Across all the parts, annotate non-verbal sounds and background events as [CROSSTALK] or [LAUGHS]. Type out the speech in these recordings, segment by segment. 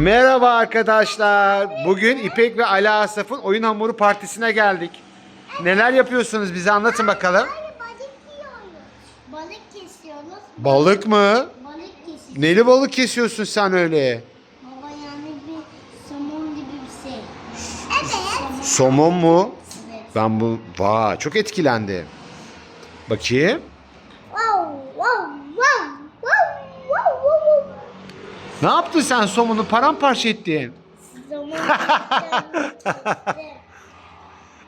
Merhaba arkadaşlar. Bugün İpek ve Ali Asaf'ın oyun hamuru partisine geldik. Neler yapıyorsunuz bize anlatın bakalım. Balık kesiyoruz. Balık mı? Balık kesiyoruz. Neli balık kesiyorsun sen öyle? Baba yani bir somon gibi bir şey. Evet. Somon mu? Evet. Ben bu vay çok etkilendim. Bakayım. Wow, wow, wow, wow, wow, wow. Ne yaptın sen somonu paramparça ettin? [LAUGHS]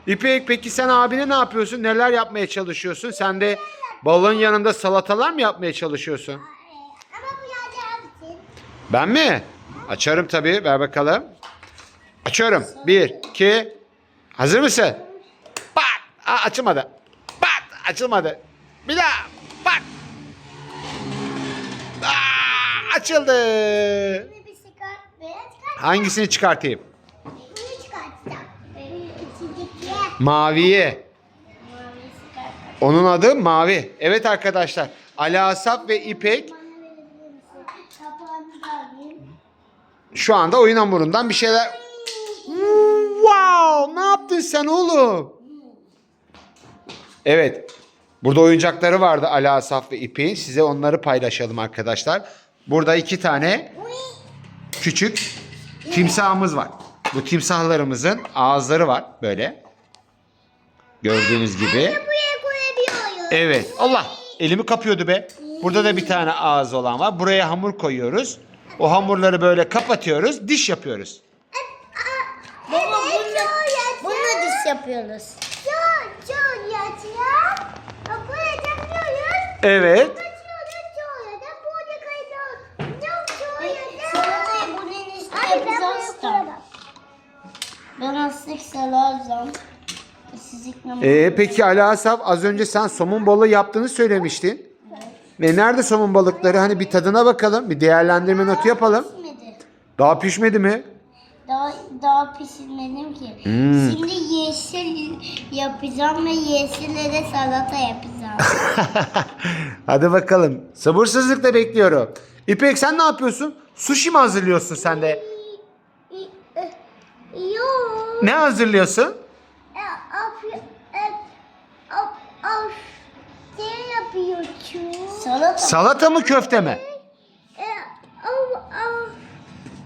İpek peki sen abine ne yapıyorsun? Neler yapmaya çalışıyorsun? Sen de balığın yanında salatalar mı yapmaya çalışıyorsun? Ben mi? Açarım tabii. Ver bakalım. Açıyorum. Bir, iki. Hazır mısın? Bak. Aa, açılmadı. Bak. Açılmadı. Bir daha. Bak. Aa, açıldı. Hangisini çıkartayım? Bunu çıkartacağım. Benim içindeki. Maviyi. Mavi çıkart. Onun adı Mavi. Evet arkadaşlar. Ali Asaf ve İpek şu anda oyun hamurundan bir şeyler... Wow! Ne yaptın sen oğlum? Evet. Burada oyuncakları vardı Ali Asaf ve İpek'in. Size onları paylaşalım arkadaşlar. Burada iki tane küçük timsahımız var. Bu timsahlarımızın ağızları var böyle. Gördüğünüz gibi. Buraya koyabiliyoruz. Evet. Allah elimi kapıyordu be. Burada da bir tane ağız olan var. Buraya hamur koyuyoruz. O hamurları böyle kapatıyoruz. Diş yapıyoruz. Baba bununla, bununla diş yapıyoruz. Evet. Kaçıyoruz sonra da burada kayıyoruz. Çok çok yatıyor. Salatayı bunun üstüne yapacağız da. Ben. Siz ikna Ee, peki Ali Asaf az önce sen somun balığı yaptığını söylemiştin. Ve nerede somun balıkları? Hani bir tadına bakalım. Bir değerlendirme notu yapalım. Pişmedi. Daha pişmedi mi? Daha daha pişirmedim ki. Hmm. Şimdi yeşil yapacağım ve yeşille de salata yapacağım. [LAUGHS] Hadi bakalım. Sabırsızlıkla bekliyorum. İpek sen ne yapıyorsun? Sushi mi hazırlıyorsun sen de? Ne hazırlıyorsun? Ne yapıyorsun? Salata. Salata mı köfte mi? E.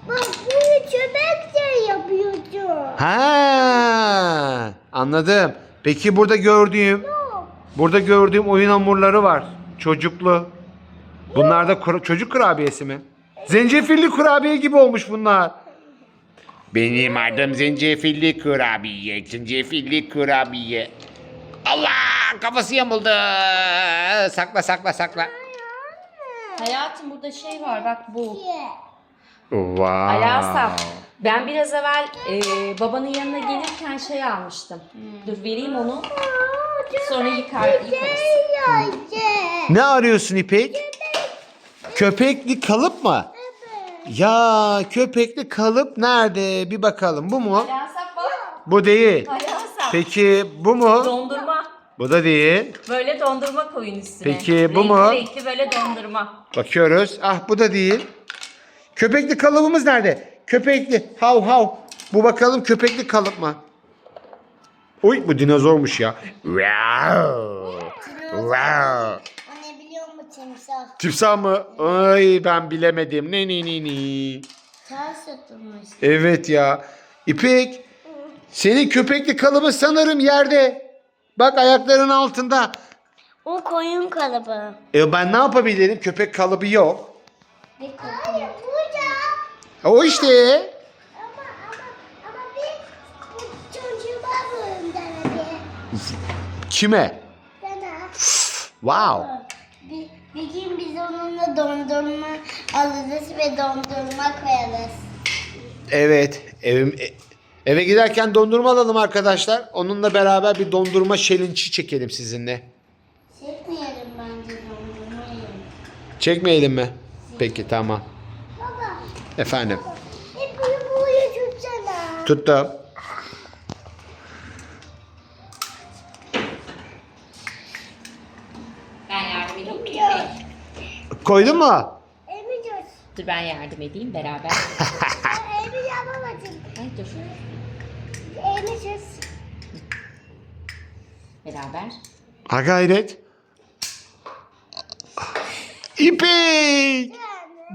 Bak bunu de. Ha, anladım. Peki burada gördüğüm Burada gördüğüm oyun hamurları var. Çocuklu. Bunlar da kura- çocuk kurabiyesi mi? Zencefilli kurabiye gibi olmuş bunlar. Benim adım zencefilli kurabiye. Zencefilli kurabiye. Allah kafası yamuldu. Sakla sakla sakla. Hayatım burada şey var bak bu. Wow. Ali Asaf. Ben biraz evvel e, babanın yanına gelirken şey almıştım. Dur vereyim onu. Sonra yıkar, yıkarız. Ne arıyorsun İpek? Köpekli kalıp mı? Ya köpekli kalıp nerede? Bir bakalım. Bu mu? Asaf bak. Bu değil. Asaf. Peki bu mu? Dondurma. Bu da değil. Böyle dondurma koyun üstüne. Peki, bu renkli mu? Renkli böyle dondurma. Bakıyoruz. Ah bu da değil. Köpekli kalıbımız nerede? Köpekli. Hav hav. Bu bakalım köpekli kalıp mı? Uy bu dinozormuş ya. Wow. Wow. O ne biliyor musun timsah? Timsah mı? Ay ben bilemedim. Ne ne ne ne. Ters satılmış. Evet ya. İpek. Senin köpekli kalıbı sanırım yerde. Bak ayaklarının altında. O koyun kalıbı. E ben ne yapabilirim? Köpek kalıbı yok. Hayır burada. O işte. Ama ama ama bir bu bölümden bir. Kime? Sana. Wow. Bir, gün biz onunla dondurma alırız ve dondurma koyarız. Evet. Evim, e- eve giderken dondurma alalım arkadaşlar. Onunla beraber bir dondurma challenge çekelim sizinle. Çekmeyelim bence dondurmayı. Çekmeyelim mi? Peki tamam. Baba, Efendim. hep bunu buraya tutsana. Tuttum. Ben yardım edeyim mi? Ya, Koydun mu? Emi dur. Ben yardım edeyim beraber. [LAUGHS] Elimi yapamadım. Ay dur. Beraber. Ha gayret. İpek!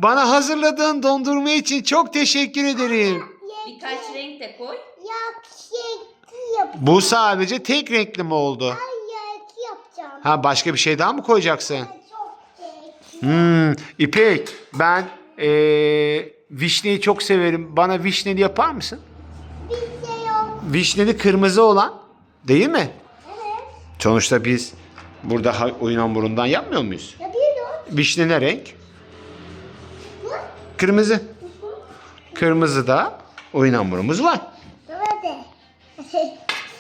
Bana hazırladığın dondurma için çok teşekkür ederim. Birkaç renk de koy. Yap. Bu sadece tek renkli mi oldu? Ay yak yapacağım. Ha başka bir şey daha mı koyacaksın? Hmm, İpek ben eee vişneyi çok severim. Bana vişneli yapar mısın? Bir şey yok. Vişneli kırmızı olan değil mi? Evet. Sonuçta biz burada oyun hamurundan yapmıyor muyuz? Yapıyorum. Vişne ne renk? Bu. Kırmızı. Kırmızı da oyun hamurumuz var.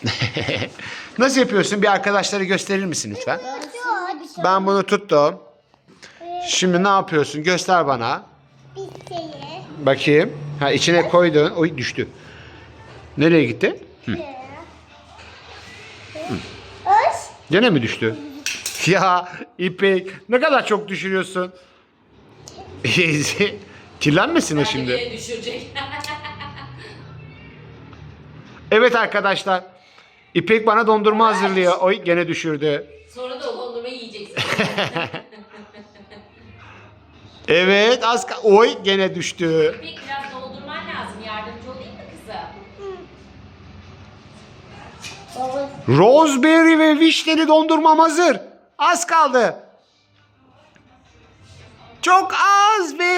[LAUGHS] Nasıl yapıyorsun? Bir arkadaşlara gösterir misin lütfen? Ben bunu tuttum. Şimdi ne yapıyorsun? Göster bana. Bir. Bakayım. Ha içine koydun. Oy düştü. Nereye gitti? Öz. Gene mi düştü? Ya İpek ne kadar çok düşürüyorsun. [LAUGHS] Kirlenmesin o şimdi. Düşürecek. [LAUGHS] Evet arkadaşlar. İpek bana dondurma hazırlıyor. Oy gene düşürdü. Sonra da o dondurmayı yiyeceksin. [LAUGHS] Evet az ka- Oy gene düştü. Peki biraz doldurman lazım. Yardımcı olayım mı kızım? Baba. Rosemary ve vişneli dondurmam hazır. Az kaldı. Çok az ve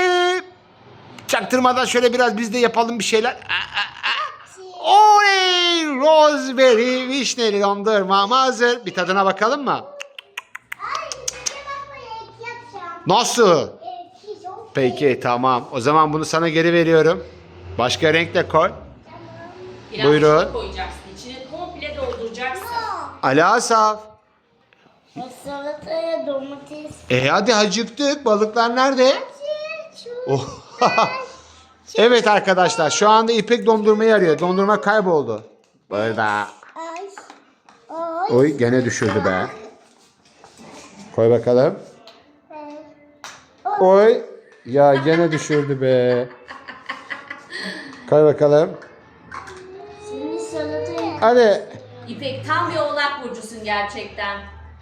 çaktırmadan şöyle biraz biz de yapalım bir şeyler. Aa, aa, aa. Oley! Rosemary vişneli dondurmam hazır. Bir tadına bakalım mı? Ay bir de ben böyle ek yapacağım. Nasıl? Peki tamam. O zaman bunu sana geri veriyorum. Başka renk de koy. Biraz Buyurun. su koyacaksın. İçine komple dolduracaksın. Ali Asaf. Salataya domates. E hadi acıktık. Balıklar nerede? Oh. [LAUGHS] evet arkadaşlar şu anda İpek dondurmayı arıyor. Dondurma kayboldu. Burada. Ay. Ay. Oy gene düşürdü be. Koy bakalım. Oy. Ya gene düşürdü be. Koy bakalım. Şimdi salataya. Hadi. İpek tam bir oğlak burcusun gerçekten.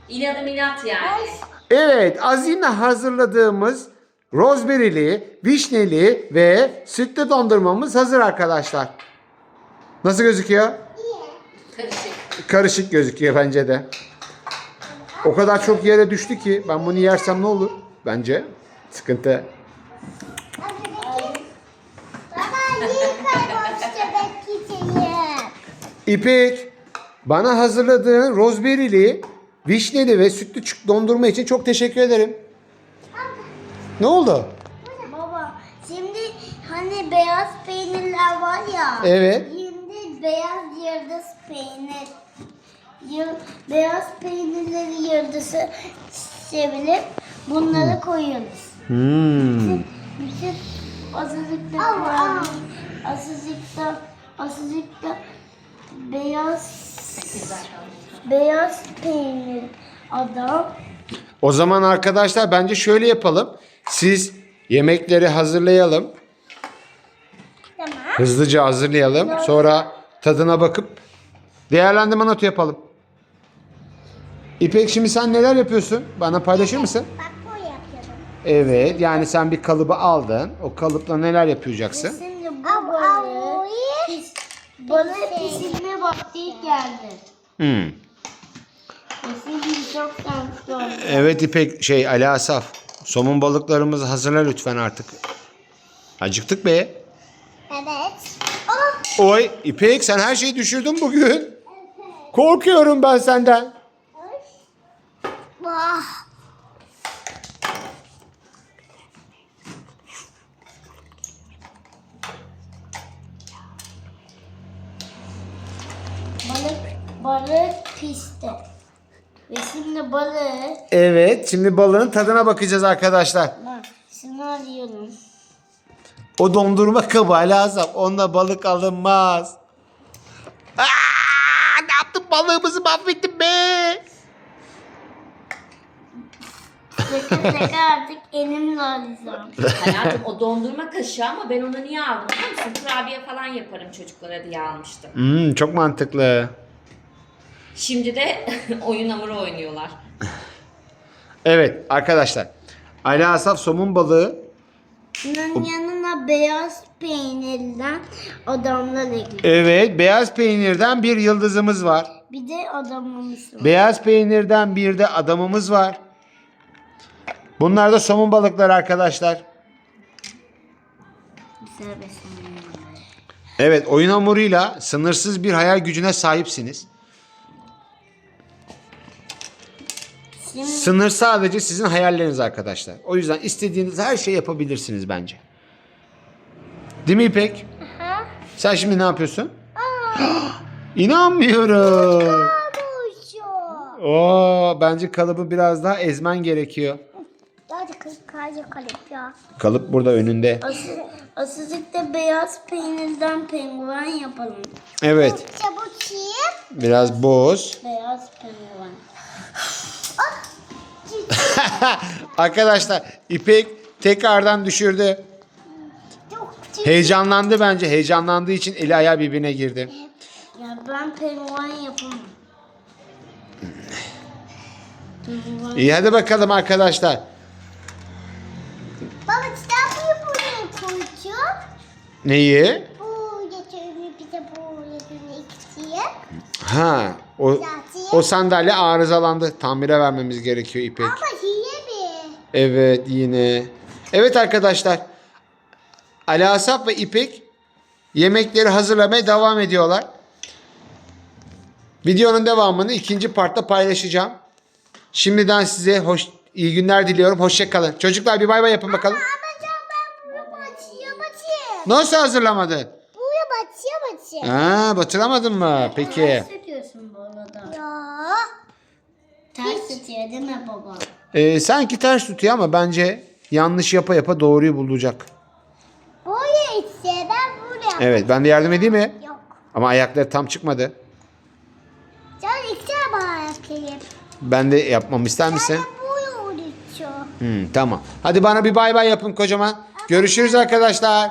İnadım inat yani. Evet azimle hazırladığımız rozberili, vişneli ve sütlü dondurmamız hazır arkadaşlar. Nasıl gözüküyor? Karışık. Karışık gözüküyor bence de. O kadar çok yere düştü ki ben bunu yersem ne olur? Bence sıkıntı. Baba. İpek bana hazırladığın rozberili, vişneli ve sütlü çük- dondurma için çok teşekkür ederim. Ne oldu? Baba şimdi hani beyaz peynirler var ya. Evet. Şimdi beyaz yıldız peynir. Yıl, beyaz peynirleri yıldızı sevilip bunları koyuyoruz. Hmm. Bütün azızlıkta var. Azızlıkta, azızlıkta beyaz beyaz peynir adam. O zaman arkadaşlar bence şöyle yapalım. Siz yemekleri hazırlayalım. Tamam. Hızlıca hazırlayalım. Sonra tadına bakıp değerlendirme notu yapalım. İpek şimdi sen neler yapıyorsun? Bana paylaşır mısın? Bak. Evet yani sen bir kalıbı aldın. O kalıpla neler yapacaksın? Şimdi bu balığı pis, balığı pişirme vakti geldi. Hmm. Şimdi çok şanslı oldum. Evet İpek şey Ali Asaf. Somun balıklarımızı hazırla lütfen artık. Acıktık be. Evet. Oh. Oy İpek sen her şeyi düşürdün bugün. Korkuyorum ben senden. Vah. Balık, balık pişti. Ve şimdi balığı, Evet şimdi balığın tadına bakacağız arkadaşlar. bak şunu alıyorum. O dondurma kabı Asaf. Onunla balık alınmaz. Aa, ne yaptın balığımızı mahvettin be. Tıkı tıkı artık elimle alacağım. Hayatım o dondurma kaşığı ama ben onu niye aldım biliyor musun? Kurabiye falan yaparım çocuklara diye almıştım. Hmm, çok mantıklı. Şimdi de [LAUGHS] oyun hamuru oynuyorlar. Evet arkadaşlar. Ali Asaf somun balığı Bunun yanına beyaz peynirden adamlar ekliyor. Evet, beyaz peynirden bir yıldızımız var. Bir de adamımız var. Beyaz peynirden bir de adamımız var. Bunlar da somun balıkları arkadaşlar. Güzel besinler. Evet, oyun hamuruyla sınırsız bir hayal gücüne sahipsiniz. Sınır sadece sizin hayalleriniz arkadaşlar. O yüzden istediğiniz her şeyi yapabilirsiniz bence. Değil mi İpek? Sen şimdi ne yapıyorsun? [GASPS] İnanmıyorum. Babuşu. Oo, bence kalıbı biraz daha ezmen gerekiyor. Hadi kız kalıp ya. Kalıp burada önünde. Asıl, asılcıkta beyaz peynirden penguen yapalım. Evet. Çabuk çiğ. Biraz boz. Beyaz penguen. [LAUGHS] Arkadaşlar İpek tekrardan düşürdü. Heyecanlandı bence. Heyecanlandığı için eli ayağı birbirine girdi. Ya ben penguen yapamam. İyi hadi bakalım arkadaşlar. Baba kitap buraya koyacağım. Neyi? Bu getirdi bize bu getirdi ikisiye. Ha, o, sandalye arızalandı. Tamire vermemiz gerekiyor İpek. Ama hile bir. Evet yine. Evet arkadaşlar. Ali Asaf ve İpek yemekleri hazırlamaya devam ediyorlar. Videonun devamını ikinci partta paylaşacağım. Şimdiden size hoş iyi günler diliyorum. Hoşça kalın. Çocuklar bir bay bay yapın bakalım. Nasıl hazırlamadın? Buraya batıyor batıyor. Ha, batıramadın mı? Peki. Ters tutuyorsun bu arada. Ya. Ters tutuyor değil mi baba? Ee, sanki ters tutuyor ama bence yanlış yapa yapa doğruyu bulacak. Buraya ise ben buraya. Evet ben de yardım edeyim mi? Yok. Ama ayakları tam çıkmadı. Can ikisi bana yapayım. Ben de yapmamı ister misin? Ben buraya uğraşıyor. Hmm, tamam. Hadi bana bir bay bay yapın kocaman. Görüşürüz arkadaşlar.